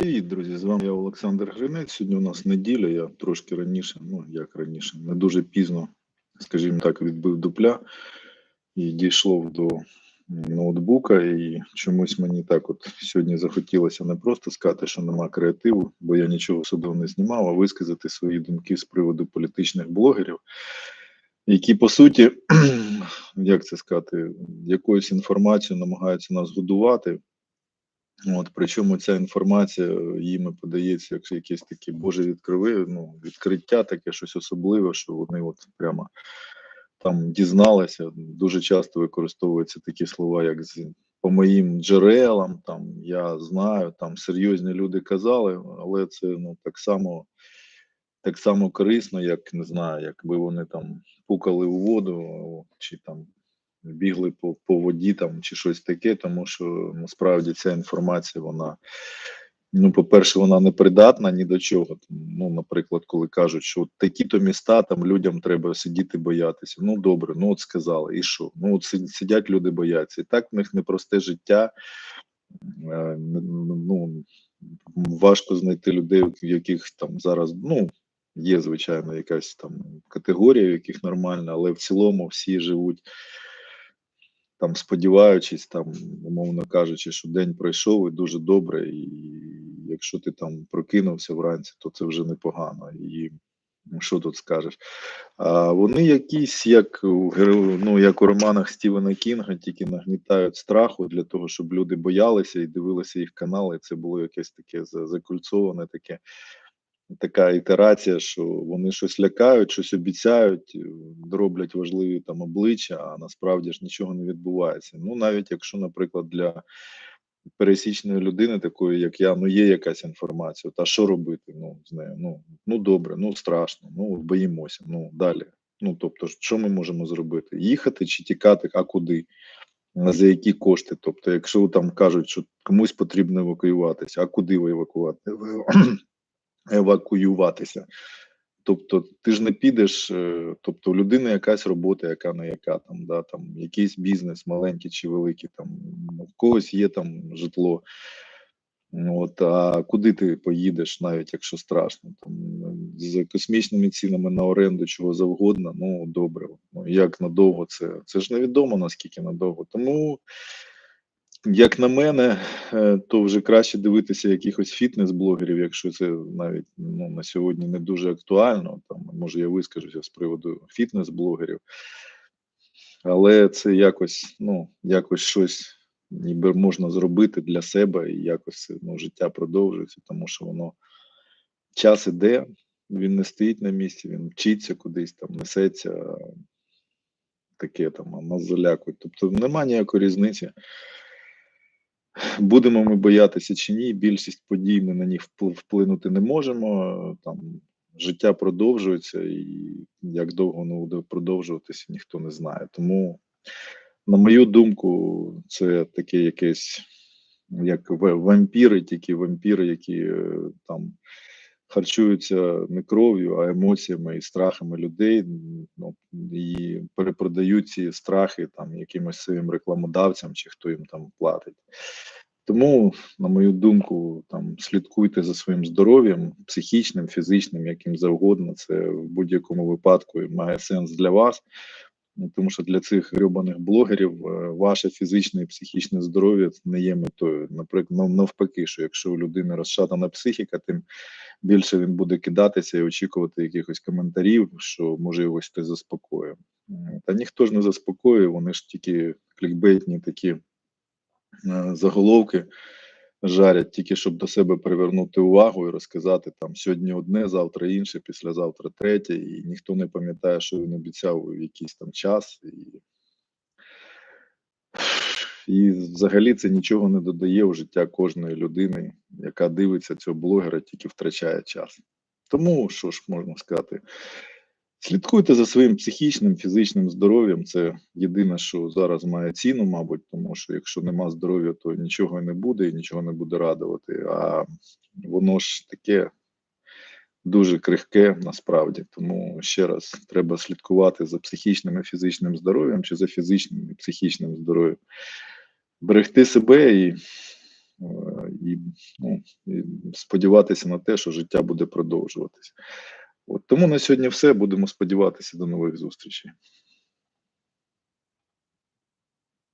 Привіт, друзі! З вами я Олександр Гринець. Сьогодні у нас неділя. Я трошки раніше, ну як раніше, не дуже пізно, скажімо так, відбив дупля і дійшло до ноутбука. І чомусь мені так от сьогодні захотілося не просто сказати, що нема креативу, бо я нічого особливо не знімав, а висказати свої думки з приводу політичних блогерів, які по суті, як це сказати, якоюсь інформацією намагаються нас годувати. От, Причому ця інформація їм подається як якесь таке боже відкриви, ну, відкриття, таке щось особливе, що вони от прямо там дізналися. Дуже часто використовуються такі слова, як з по моїм джерелам, там я знаю, там серйозні люди казали, але це ну так само так само корисно, як не знаю, якби вони там пукали у воду чи там бігли по по воді там чи щось таке, тому що насправді ця інформація, вона, ну, по-перше, вона не придатна ні до чого. Ну, наприклад, коли кажуть, що такі-то міста там людям треба сидіти боятися. Ну добре, ну от сказали, і що? Ну от сидять люди бояться. І так в них непросте життя. Е, ну, Важко знайти людей, в яких там зараз, ну. Є, звичайно, якась там категорія, в яких нормально, але в цілому всі живуть там сподіваючись, там, умовно кажучи, що день пройшов і дуже добре, і якщо ти там прокинувся вранці, то це вже непогано. І що тут скажеш? А Вони якісь, як ну, як у романах Стівена Кінга, тільки нагнітають страху для того, щоб люди боялися і дивилися їх канали. Це було якесь таке закульцоване таке така ітерація, що вони щось лякають, щось обіцяють, е, роблять важливі там обличчя, а насправді ж нічого не відбувається. Ну навіть якщо, наприклад, для пересічної людини, такої як я, ну є якась інформація, та що робити? Ну з нею, ну ну добре, ну страшно, ну боїмося. Ну далі. Ну тобто, що ми можемо зробити? Їхати чи тікати, а куди? За які кошти? Тобто, якщо там кажуть, що комусь потрібно евакуюватися, а куди ви евакувати? Евакуюватися. Тобто, ти ж не підеш, е, тобто у людини якась робота, яка не яка там, да, там якийсь бізнес, маленький чи великий, там у когось є там житло. От, А куди ти поїдеш, навіть якщо страшно, там з космічними цінами на оренду чого завгодно, ну добре. Ну як надовго це? Це ж невідомо наскільки надовго. Тому як на мене, е, то вже краще дивитися якихось фітнес-блогерів, якщо це навіть ну, на сьогодні не дуже актуально. Там може я вискажуся з приводу фітнес-блогерів, але це якось, ну, якось щось ніби можна зробити для себе і якось ну, життя продовжується, тому що воно час іде, він не стоїть на місці, він вчиться кудись там, несеться. Таке там а нас залякують. Тобто немає ніякої різниці. Будемо ми боятися чи ні, більшість подій ми на них вплинути не можемо. Там життя продовжується, і як довго воно буде продовжуватися, ніхто не знає. Тому, на мою думку, це таке якесь як вампіри, тільки вампіри, які е, там харчуються не кров'ю, а емоціями і страхами людей. Ну і перепродають ці страхи там якимось своїм рекламодавцям чи хто їм там платить. Тому, на мою думку, там слідкуйте за своїм здоров'ям, психічним, фізичним, яким завгодно. Це в будь-якому випадку має сенс для вас. Ну, тому що для цих грьобаних блогерів е, ваше фізичне і психічне здоров'я не є метою. Наприклад, навпаки, що якщо у людини розшатана психіка, тим більше він буде кидатися і очікувати якихось коментарів, що може його хтось заспокоює. Та ніхто ж не заспокоює, вони ж тільки клікбейтні такі е, заголовки жарять, тільки щоб до себе привернути увагу і розказати там сьогодні одне, завтра інше, післязавтра третє, і ніхто не пам'ятає, що він обіцяв в якийсь там час. І і взагалі це нічого не додає у життя кожної людини, яка дивиться цього блогера, тільки втрачає час. Тому що ж можна сказати, слідкуйте за своїм психічним, фізичним здоров'ям. Це єдине, що зараз має ціну, мабуть, тому що якщо нема здоров'я, то нічого не буде і нічого не буде радувати. А воно ж таке дуже крихке насправді. Тому ще раз треба слідкувати за психічним і фізичним здоров'ям чи за фізичним і психічним здоров'ям берегти себе і, е, і, ну, і сподіватися на те, що життя буде продовжуватися. От тому на сьогодні все. Будемо сподіватися до нових зустрічей.